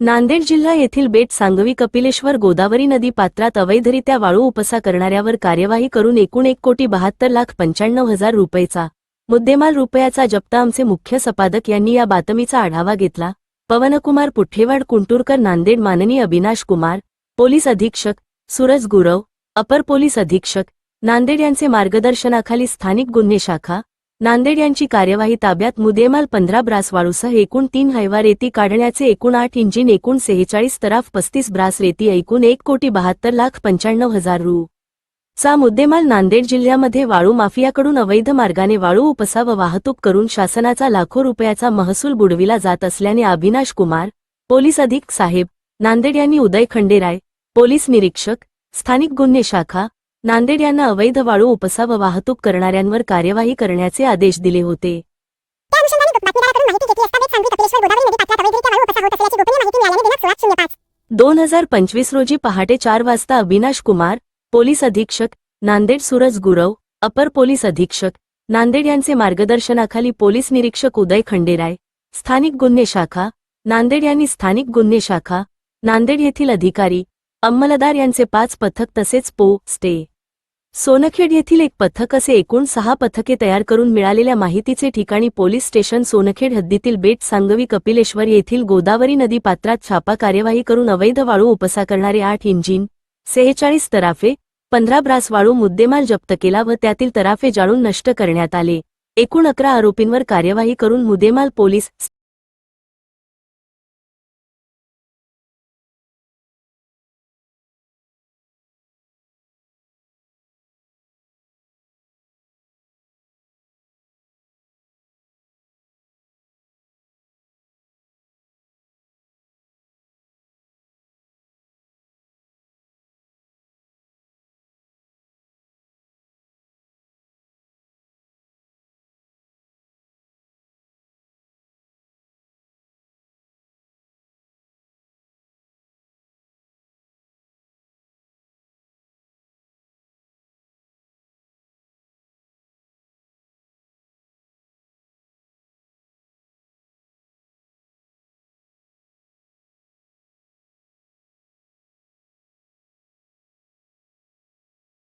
नांदेड जिल्हा येथील बेट सांगवी कपिलेश्वर गोदावरी नदी पात्रात अवैधरित्या वाळू उपसा करणाऱ्यावर कार्यवाही करून एकूण एक कोटी बहात्तर लाख पंच्याण्णव हजार रुपयेचा मुद्देमाल रुपयाचा जप्ता आमचे मुख्य संपादक यांनी या बातमीचा आढावा घेतला. पवनकुमार पुठ्ठेवाड कुंटुरकर नांदेड माननीय अविनाश कुमार पोलीस अधीक्षक सुरज गुरव अपर पोलीस अधीक्षक नांदेड यांचे मार्गदर्शनाखाली स्थानिक गुन्हे शाखा नांदेड यांची कार्यवाही ताब्यात मुदेमाल पंधरा ब्रासवाळूसह एकूण तीन हैवा रेती काढण्याचे एकूण आठ इंजिन एकूण सेहेचाळीस तराफ पस्तीस ब्रास रेती एकूण एक कोटी बहात्तर लाख पंच्याण्णव हजार रु. चा मुद्देमाल नांदेड जिल्ह्यामध्ये वाळू माफियाकडून अवैध मार्गाने वाळू उपसा व वाहतूक करून शासनाचा लाखो रुपयाचा महसूल बुडविला जात असल्याने अविनाश कुमार पोलीस अधिक साहेब नांदेड यांनी उदय खंडेराय पोलीस निरीक्षक स्थानिक गुन्हे शाखा नांदेड यांना अवैध वाळू उपसा व वाहतूक करणाऱ्यांवर कार्यवाही करण्याचे आदेश दिले होते. दोन हजार पंचवीस रोजी पहाटे चार वाजता अविनाश कुमार पोलीस अधीक्षक नांदेड सूरज गुरव अपर पोलीस अधीक्षक नांदेड यांचे मार्गदर्शनाखाली पोलीस निरीक्षक उदय खंडेराय स्थानिक गुन्हे शाखा नांदेड यांनी स्थानिक गुन्हे शाखा नांदेड येथील अधिकारी अंमलदार यांचे पाच पथक तसेच पो स्टे. सोनखेड येथील एक पथक असे एकूण सहा पथके तयार करून मिळालेल्या माहितीचे ठिकाणी पोलीस स्टेशन सोनखेड हद्दीतील बेट सांगवी कपिलेश्वर येथील गोदावरी नदी पात्रात छापा कार्यवाही करून अवैध वाळू उपसा करणारे आठ इंजिन सेहेचाळीस तराफे पंधरा ब्रास वाळू मुद्देमाल जप्त केला व त्यातील तराफे जाळून नष्ट करण्यात आले. एकूण अकरा आरोपींवर कार्यवाही करून मुद्देमाल पोलीस